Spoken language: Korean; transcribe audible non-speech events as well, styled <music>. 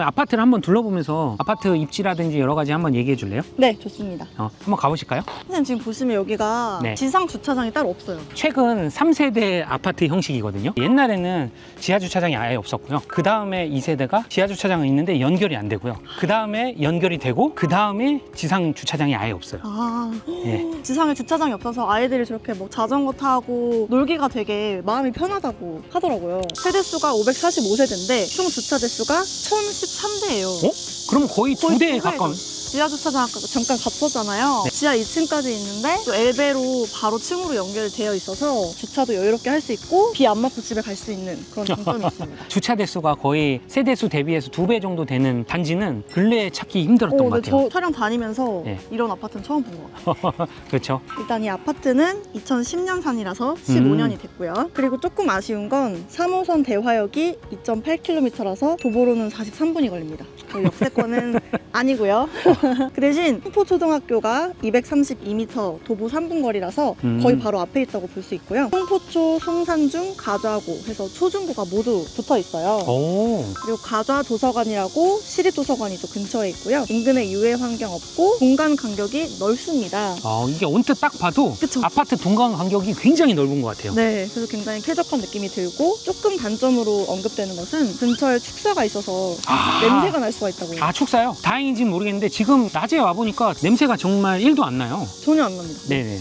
그러면 아파트를 한번 둘러보면서 아파트 입지라든지 여러 가지 한번 얘기해 줄래요? 네, 좋습니다. 어, 한번 가보실까요? 선생님 지금 보시면 여기가 네. 지상 주차장이 따로 없어요. 최근 3세대 아파트 형식이거든요. 옛날에는 지하 주차장이 아예 없었고요. 그 다음에 2세대가 지하 주차장은 있는데 연결이 안 되고요. 그 다음에 연결이 되고 그 다음에 지상 주차장이 아예 없어요. 아, 예. 지상에 주차장이 없어서 아이들이 저렇게 뭐 자전거 타고 놀기가 되게 마음이 편하다고 하더라고요. 세대 수가 545세대인데 총 주차 대수가 1013대예요. 어? 그럼 거의 두 대에 두 가까운. 지하 주차장 아까 잠깐 갔었잖아요. 네. 지하 2층까지 있는데 또 엘베로 바로 층으로 연결되어 있어서 주차도 여유롭게 할 수 있고 비 안 맞고 집에 갈 수 있는 그런 장점이 <laughs> 있습니다. 주차 대수가 거의 세대수 대비해서 두 배 정도 되는 단지는 근래에 찾기 힘들었던 오, 것 네, 같아요. 저 촬영 다니면서 네. 이런 아파트는 처음 본 것 같아요. <laughs> 그렇죠. 일단 이 아파트는 2010년 산이라서 음. 15년이 됐고요. 그리고 조금 아쉬운 건 3호선 대화역이 2.8km라서 도보로는 43분이 걸립니다. 그 <laughs> 역세권은 아니고요. <laughs> 그 대신 홍포초등학교가 232m 도보 3분 거리라서 음. 거의 바로 앞에 있다고 볼 수 있고요. 홍포초, 성산중, 가좌고 해서 초중고가 모두 붙어 있어요. 오. 그리고 가좌 도서관이라고 시립 도서관이 또 근처에 있고요. 인근에 유해 환경 없고 공간 간격이 넓습니다. 어, 이게 언뜻 딱 봐도 그쵸. 아파트 동강 간격이 굉장히 넓은 것 같아요. 네, 그래서 굉장히 쾌적한 느낌이 들고 조금 단점으로 언급되는 것은 근처에 축사가 있어서 아. 냄새가 날 수가 있다고요. 아 축사요? 다행인지는 모르겠는데 지금 낮에 와보니까 냄새가 정말 1도 안 나요. 전혀 안 납니다. 네네.